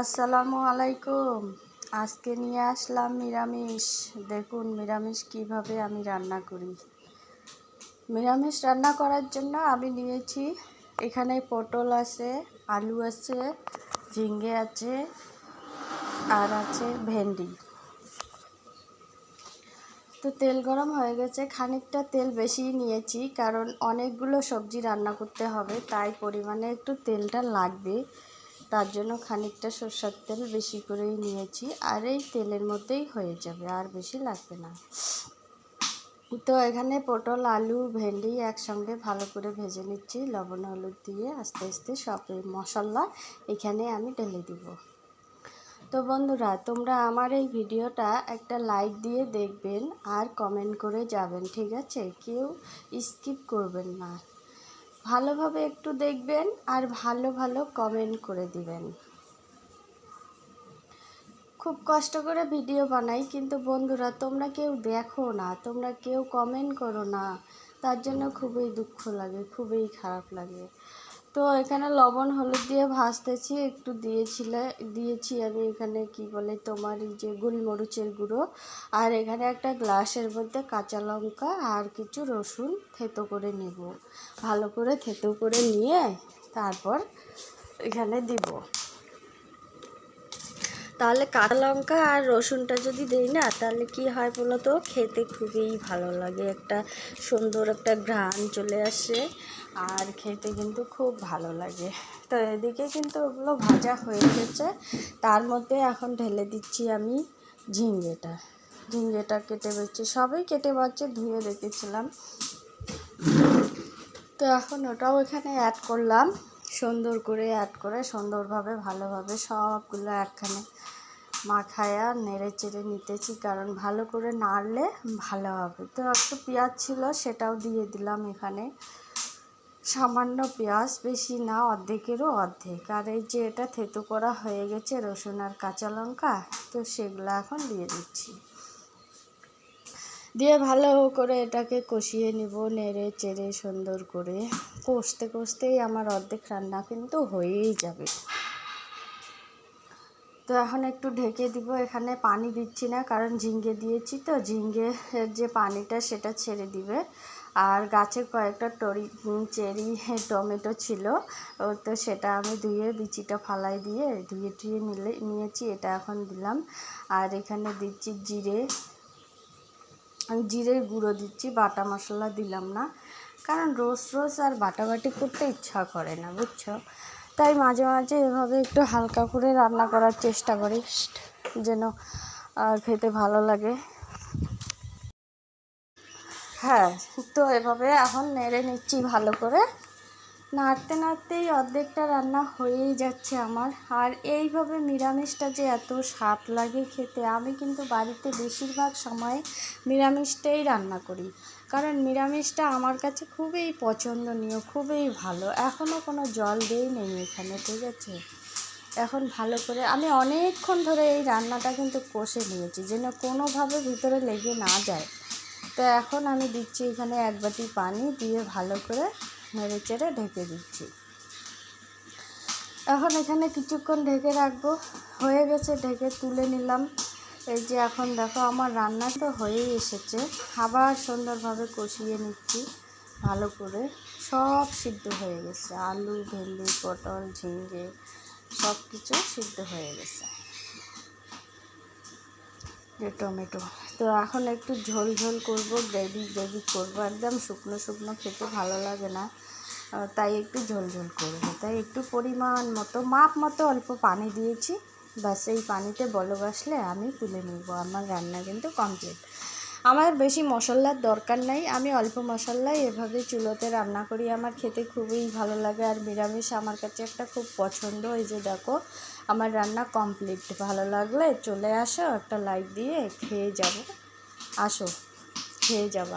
আসসালামু আলাইকুম। আজকে নিয়ে আসলাম নিরামিষ। দেখুন নিরামিষ কীভাবে আমি রান্না করি। নিরামিষ রান্না করার জন্য আমি নিয়েছি এখানে পটল আছে, আলু আছে ঝিঙ্গে আছে, আর আছে ভেন্ডি। তো তেল গরম হয়ে গেছে, খানিকটা তেল বেশি নিয়েছি কারণ অনেকগুলো সবজি রান্না করতে হবে, তাই পরিমাণে একটু তেলটা লাগবে। তার জন্য খানিকটা সর্ষের তেল বেশি করেই নিয়েছি, আর এই তেলের মধ্যেই হয়ে যাবে, আর বেশি লাগবে না। তো এখানে পটল, আলু, ভেন্ডি একসঙ্গে ভালো করে ভেজে নিচ্ছি, লবণ, হলুদ দিয়ে আস্তে আস্তে সব মশলা এখানে আমি ঢেলে দিব। তো বন্ধুরা, তোমরা আমার এই ভিডিওটা একটা লাইক দিয়ে দেখবেন আর কমেন্ট করে যাবেন, ঠিক আছে? কেউ স্কিপ করবেন না। ভালোভাবে একটু দেখবেন আর ভালো ভালো কমেন্ট করে দিবেন। খুব কষ্ট করে ভিডিও বানাই, কিন্তু বন্ধুরা তোমরা কেউ দেখো না, তোমরা কেউ কমেন্ট করো না। তার জন্য খুবই দুঃখ লাগে, খুবই খারাপ লাগে। তো এখানে লবণ, হলুদ দিয়ে ভাজতেছি, একটু দিয়েছিলে, দিয়েছি আমি এখানে কি বলে তোমার এই যে গোলমরিচের গুঁড়ো। আর এখানে একটা গ্লাসের মধ্যে কাঁচা লঙ্কা আর কিছু রসুন থেতো করে নেব। ভালো করে থেতো করে নিয়ে তারপর এখানে দিব। তাহলে কাঁচা লঙ্কা আর রসুনটা যদি দেই না, তাহলে কি হয় বলো তো? খেতে খুবই ভালো লাগে, একটা সুন্দর একটা ঘ্রাণ চলে আসে আর খেতে কিন্তু খুব ভালো লাগে। তো এদিকে কিন্তু ওগুলো ভাজা হয়ে গেছে তার মধ্যে এখন ঢেলে দিচ্ছি আমি ঝিঙ্গেটা। ঝিঙ্গেটা কেটে বেছে, সবই কেটে বাচ্ছে ধুয়ে রেখেছিলাম। তো এখন ওটাও এখানে অ্যাড করলাম। সুন্দর করে অ্যাড করে সুন্দরভাবে, ভালোভাবে সবগুলো একখানে মাখায়া নেড়ে চেড়ে নিতেছি, কারণ ভালো করে নাড়লে ভালো হবে। তো একটু পেঁয়াজ ছিল, সেটাও দিয়ে দিলাম এখানে। সামান্য পেঁয়াজ, বেশি না, অর্ধেকেরও অর্ধেক। আর এই যে এটা থেতো করা হয়ে গেছে, রসুন আর কাঁচা লঙ্কা, তো সেগুলো এখন দিয়ে দিচ্ছি। দিয়ে ভালো করে এটাকে কষিয়ে নিব, নেড়ে চেড়ে সুন্দর করে। কষতে কষতেই আমার অর্ধেক রান্না কিন্তু হয়েই যাবে। তো এখন একটু ঢেকে দিব, এখানে পানি দিচ্ছি না, কারণ ঝিঙ্গে দিয়েছি তো, ঝিঙ্গে যে পানিটা সেটা ছেড়ে দিবে। আর গাছের কয়েকটা টরি চেরি টমেটো ছিল তো সেটা আমি ধুয়ে বিচিটা ফালাই দিয়ে ধুয়ে টুয়ে নিলে, নিয়েছি, এটা এখন দিলাম। আর এখানে দিচ্ছি জিরে, জিরের গুঁড়ো দিচ্ছি, বাটা মশলা দিলাম না। কারণ রোজ রোজ আর বাটাবাটি করতে ইচ্ছা করে না, বুঝছ? তাই মাঝে মাঝে এভাবে একটু হালকা করে রান্না করার চেষ্টা করি। যেন খেতে ভালো লাগে। হ্যাঁ তো এভাবে এখন নেড়ে নিচ্ছি ভালো করে। নাড়তে নাড়তেই অর্ধেকটা রান্না হয়েই যাচ্ছে আমার। আর এইভাবে নিরামিষটা যে এত স্বাদ লাগে খেতে, আমি কিন্তু বাড়িতে বেশিরভাগ সময় নিরামিষটাই রান্না করি। কারণ নিরামিষটা আমার কাছে খুবই পছন্দনীয়, খুবই ভালো। এখনও কোনো জল দেই নেই এখানে, ঠিক আছে? এখন ভালো করে আমি অনেকক্ষণ ধরে এই রান্নাটা কিন্তু কষে নিয়েছি, যেন কোনোভাবে ভিতরে লেগে না যায়। তো এখন আমি দিচ্ছি এখানে এক বাটি পানি দিয়ে ভালো করে নেড়ে চেড়ে ঢেকে দিচ্ছি। এখন এখানে কিছুক্ষণ ঢেকে রাখব। হয়ে গেছে, ঢেকে তুলে নিলাম। এই যে এখন দেখো আমার রান্না তো হয়েই এসেছে। আবার সুন্দরভাবে কষিয়ে নিচ্ছি ভালো করে। সব সিদ্ধ হয়ে গেছে। আলু, ভেন্ডি, পটল ঝিঙ্গে সব কিছু সিদ্ধ হয়ে গেছে। যে টমেটো। তো এখন একটু ঝোল ঝোল করব, গ্রেভি গ্রেভি করব। একদম শুকনো শুকনো খেতে ভালো লাগে না। তাই একটু ঝোল ঝোল করব। তাই একটু পরিমাণ মতো, মাপ মতো অল্প পানি দিয়েছি। ব্যাস এই পানিতে বলক আসলে আমি তুলে নেব, আমার রান্না কিন্তু কমপ্লিট আমার বেশি মশলার দরকার নাই, আমি অল্প মশলায় এভাবে চুলোতে রান্না করি, আমার খেতে খুবই ভালো লাগে আর নিরামিষ আমার কাছে একটা খুব পছন্দ, এই যে দেখো, আমার রান্না কমপ্লিট ভালো লাগলে চলে আসো, একটা লাইক দিয়ে খেয়ে যাব। আসো, খেয়ে যাব